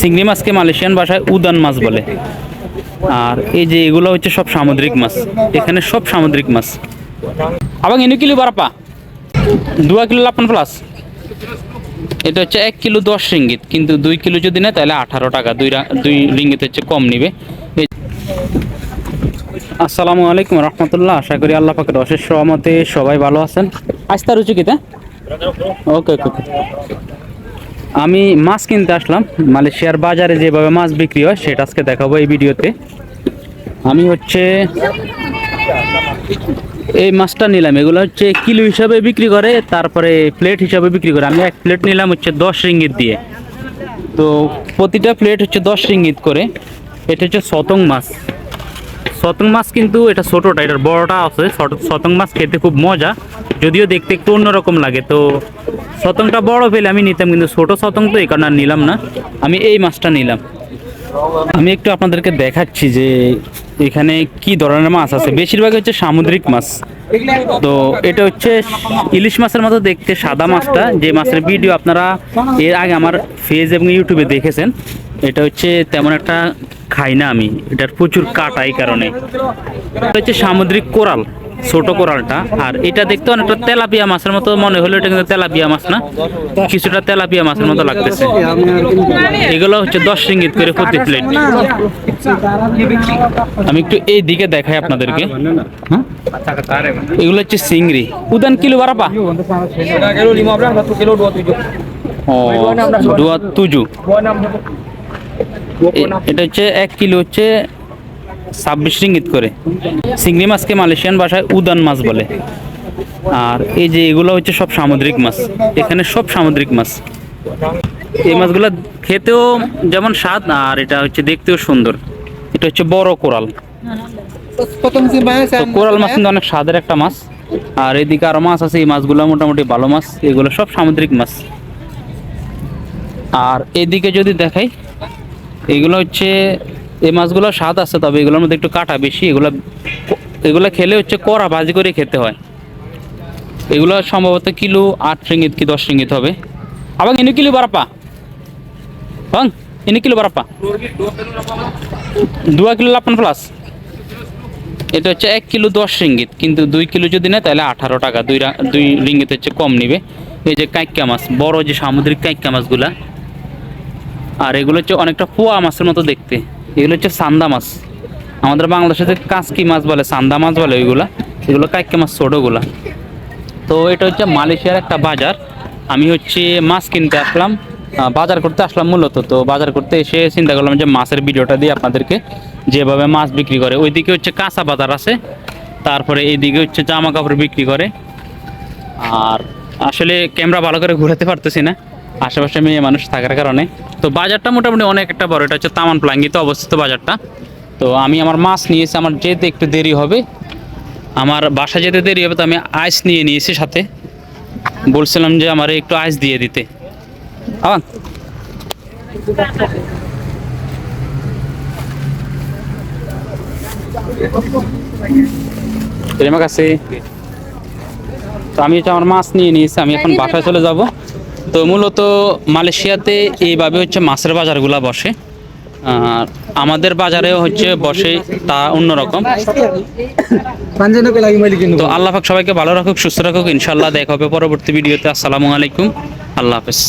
চিংড়ি মাছকে মালয়েশিয়ান ভাষায় উদান মাছ বলে। আর এই যে এগুলো হচ্ছে সব সামুদ্রিক মাছ। এখানে সব সামুদ্রিক মাছ। আবার এনে কিলো বারাপা দুয়া কিলো লাপান প্লাস। এটা হচ্ছে এক কিলো দশ রিঙ্গিত। কিন্তু দুই কিলো যদি নেয়, তাহলে আঠারো টাকা। দুই দুই রিঙ্গিত হচ্ছে কম নিবে। আসসালামু আলাইকুম রহমতুল্লাহ। আশা করি আল্লাহ পাকের অশেষ সহমতে সবাই ভালো আছেন। আজ রুচি ওকে ওকে ওকে। আমি মাছ কিনতে আসলাম, মালয়েশিয়ার বাজারে যেভাবে মাছ বিক্রি হয় সেটা আজকে দেখাবো এই ভিডিওতে। আমি হচ্ছে এই মাছটা নিলাম, এগুলো হচ্ছে কিলো হিসাবে বিক্রি করে, তারপরে প্লেট হিসাবে বিক্রি করে। আমি এক প্লেট নিলাম হচ্ছে দশ রিঙ্গিত দিয়ে। তো প্রতিটা প্লেট হচ্ছে দশ রিঙ্গিত করে। এটা হচ্ছে শতং মাছ। শতং মাছ কিন্তু এটা ছোটোটা, এটার বড়টা আছে। শতং মাছ খেতে খুব মজা। যদিও দেখতে একটু অন্যরকম লাগে, তো সতংটা বড় পেলে আমি নিতাম, কিন্তু ছোট সতং তো এই কারণে আর নিলাম না। আমি এই মাছটা নিলাম। আমি একটু আপনাদেরকে দেখাচ্ছি যে এখানে কি ধরনের মাছ আছে। বেশিরভাগ হচ্ছে সামুদ্রিক মাছ। তো এটা হচ্ছে ইলিশ মাছের মতো দেখতে, সাদা মাছটা। যে মাছের ভিডিও আপনারা এর আগে আমার ফেজ এবং ইউটিউবে দেখেছেন, এটা হচ্ছে তেমন একটা খাই না আমি। এটার প্রচুর কাটা এই কারণে। এটা হচ্ছে সামুদ্রিক কোরাল। ছোট কোরালটা। আর এটা দেখতে অনেকটা তেলাপিয়া মাছের মতো মনে হলো, এটা কিন্তু তেলাপিয়া মাছ না। কিছুটা তেলাপিয়া মাছের মতো লাগতেছে। এগুলো হচ্ছে দশ রিঙ্গিত করে প্রতি প্লেট। আমি একটু এই দিকে দেখাই আপনাদেরকে। হ্যাঁ? এগুলো হচ্ছে চিংড়ি। উদান কিলো বারাপা তুজু। এটা হচ্ছে এক কিলো হচ্ছে ছাব্বিশ রিঙ্গিত করে। চিংড়ি মাছকে মালয়েশিয়ান ভাষায় উদান মাছ বলে। আর এই যে এগুলো হচ্ছে সব সামুদ্রিক মাছ। এখানে সব সামুদ্রিক মাছ। এই মাছগুলো খেতেও যেমন স্বাদ, আর এটা হচ্ছে দেখতেও সুন্দর। এটা হচ্ছে বড় কোরাল। কোরাল মাছ কিন্তু অনেক স্বাদের একটা মাছ। আর এদিকে আরও মাছ আছে, এই মাছগুলো মোটামুটি ভালো মাছ। এগুলো সব সামুদ্রিক মাছ। আর এদিকে যদি দেখাই, এগুলো হচ্ছে এই মাছগুলো স্বাদ আছে, তবে এগুলোর মধ্যে একটু কাটা বেশি। এগুলো এগুলো খেলে হচ্ছে কড়া ভাজি করে খেতে হয়। এগুলো সম্ভবত কিলো আট রিঙ্গিত কি দশ রিঙ্গিত হবে। আবার ইনি কিলো বারাপা? বাং ইনি কিলো বারাপা? দুয়া কিলো লাপান প্লাস। এটা হচ্ছে এক কিলো দশ রিঙ্গিত, কিন্তু দুই কিলো যদি নেয় তাহলে আঠারো টাকা। দুই দুই রিঙ্গিত হচ্ছে কম নিবে। এই যে কাইক্কা মাছ, বড় যে সামুদ্রিক কাইক্কা মাছগুলা। আর এগুলো হচ্ছে অনেকটা পোয়া মাছের মতো দেখতে। এগুলো হচ্ছে সান্দা মাছ। আমাদের বাংলাদেশে কাঁচকি মাছ বলে, সান্দা মাছ বলে ওইগুলা। এগুলো কাইক্কা মাছ ছোটোগুলা। তো এটা হচ্ছে মালয়েশিয়ার একটা বাজার। আমি হচ্ছে মাছ কিনতে আসলাম বাজার করতে আসলাম মূলত। তো বাজার করতে এসে চিন্তা করলাম যে মাছের ভিডিওটা দিয়ে আপনাদেরকে যেভাবে মাছ বিক্রি করে। ওইদিকে হচ্ছে কাঁচা বাজার আছে, তারপরে এইদিকে হচ্ছে জামা কাপড় বিক্রি করে। আর আসলে ক্যামেরা ভালো করে ঘুরাতে পারতেছি না। আশেপাশে মেয়ে মানুষ থাকার কারণে। তো বাজারটা মোটামুটি অনেক একটা বড়, এটা হচ্ছে তামান প্লাঙ্গিতে অবস্থিত বাজারটা। তো আমি আমার মাছ নিয়েছি, আমার যেতে একটু দেরি হবে। আমার বাসা যেতে দেরি হবে, তো আমি আইস নিয়ে নিয়েছি সাথে। বলছিলাম যে আমার একটু আইস দিয়ে দিতে। আবার তো আমি আমার মাছ নিয়ে নিয়েছি, আমি এখন বাসায় চলে যাব। তো মূলত মালয়েশিয়াতে এইভাবে হচ্ছে মাছের বাজারগুলো বসে। আর আমাদের বাজারেও হচ্ছে বসে তা অন্যরকম। তো আল্লাহ সবাইকে ভালো রাখুক, সুস্থ রাখুক। ইনশাল্লাহ দেখা হবে পরবর্তী ভিডিওতে। আসসালামু আলাইকুম। আল্লাহ হাফেজ।